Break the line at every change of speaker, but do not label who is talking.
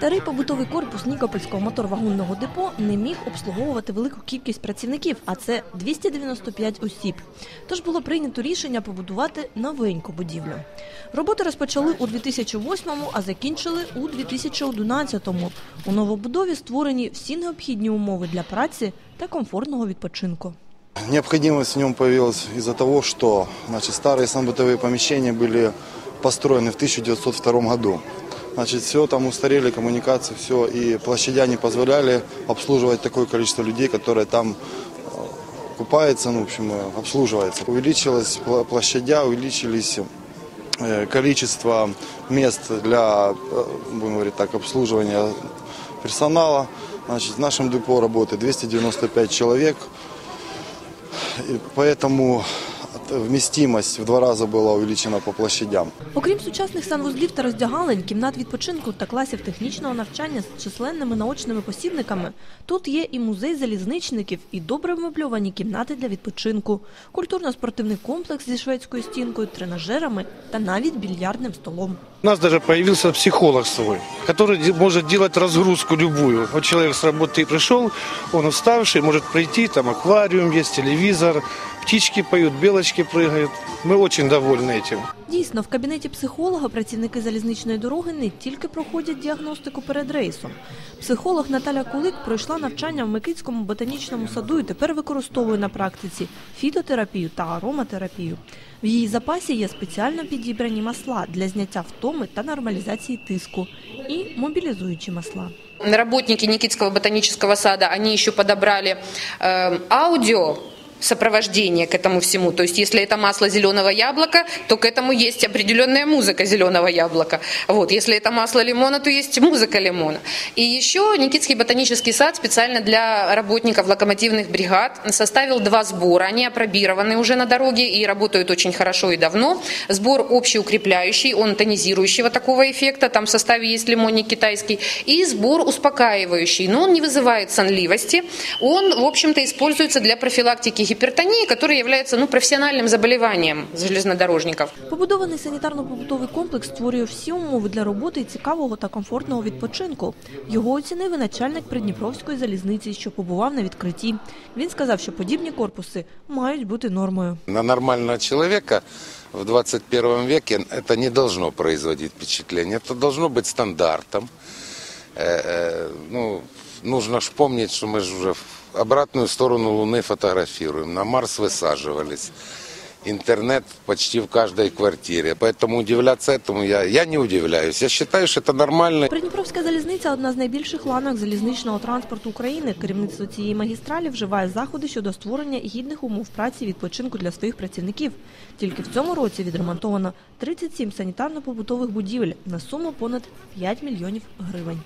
Старий побутовий корпус Нікопольського моторвагонного депо не міг обслуговувати велику кількість працівників, а це 295 осіб. Тож було прийнято рішення побудувати новеньку будівлю. Роботи розпочали у 2008-му, а закінчили у 2011-му. У новобудові створені всі необхідні умови для праці та комфортного відпочинку.
Необходимость в нем появилась из-за того, что значит, старые санбытовые помещения были построены в 1902 году. Значит, все там устарели, коммуникации, все, и площадя не позволяли обслуживать такое количество людей, которые там э, купается, ну, в общем, э, обслуживается. Увеличилась площадя, увеличились э, количество мест для, будем говорить так, обслуживания персонала. Значит, в нашем депо работает 295 человек, и поэтому вместимость в два рази була увеличена по площадям.
Окрім сучасних санвузлів та роздягалень, кімнат відпочинку та класів технічного навчання з численними наочними посібниками, тут є і музей залізничників, і добре вмебльовані кімнати для відпочинку, культурно-спортивний комплекс зі шведською стінкою, тренажерами та навіть більярдним столом.
У нас даже появился психолог свой, который де- может делать разгрузку любую. Вот человек с работы пришел, он уставший, может прийти, там аквариум есть, телевизор, птички поют, белочки прыгают. Мы очень довольны этим.
Дійсно, в кабінеті психолога працівники залізничної дороги не тільки проходять діагностику перед рейсом. Психолог Наталя Кулик пройшла навчання в Микитському ботанічному саду і тепер використовує на практиці фітотерапію та ароматерапію. В її запасі є спеціально підібрані масла для зняття втоми та нормалізації тиску і мобілізуючі масла.
Работники Никитского ботанического сада, они еще подобрали э, аудио сопровождение к этому всему. То есть, если это масло зеленого яблока, то к этому есть определенная музыка зеленого яблока. Вот. Если это масло лимона, то есть музыка лимона. И еще Никитский ботанический сад специально для работников локомотивных бригад составил два сбора. Они опробированы уже на дороге и работают очень хорошо и давно. Сбор общеукрепляющий, он тонизирующего такого эффекта, там в составе есть лимонник китайский, и сбор успокаивающий, но он не вызывает сонливости. Он, в общем-то, используется для профилактики гипертонии, которая является ну, профессиональным заболеванием железнодорожников.
Побудований санітарно-побутовий комплекс створює всі умови для роботи і цікавого та комфортного відпочинку. Його оцінив і начальник Придніпровської залізниці, що побував на відкритті. Він сказав, що подібні корпуси мають бути нормою.
На нормального человека в 21 веке это не должно производить впечатление. Это должно быть стандартом. Э, э, Ну, нужно ж помнить, что мы же уже в обратную сторону Луны фотографируем. На Марс высаживались. Интернет почти в каждой квартире. Поэтому удивляться этому я, я не удивляюсь. Я считаю, что это нормально.
Придніпровська залізниця одна з найбільших ланок залізничного транспорту України. Керівництво цієї магістралі вживає заходи щодо створення гідних умов праці і відпочинку для своїх працівників. Тільки в цьому році відремонтовано 37 санітарно-побутових будівель на суму понад 5 мільйонів гривень.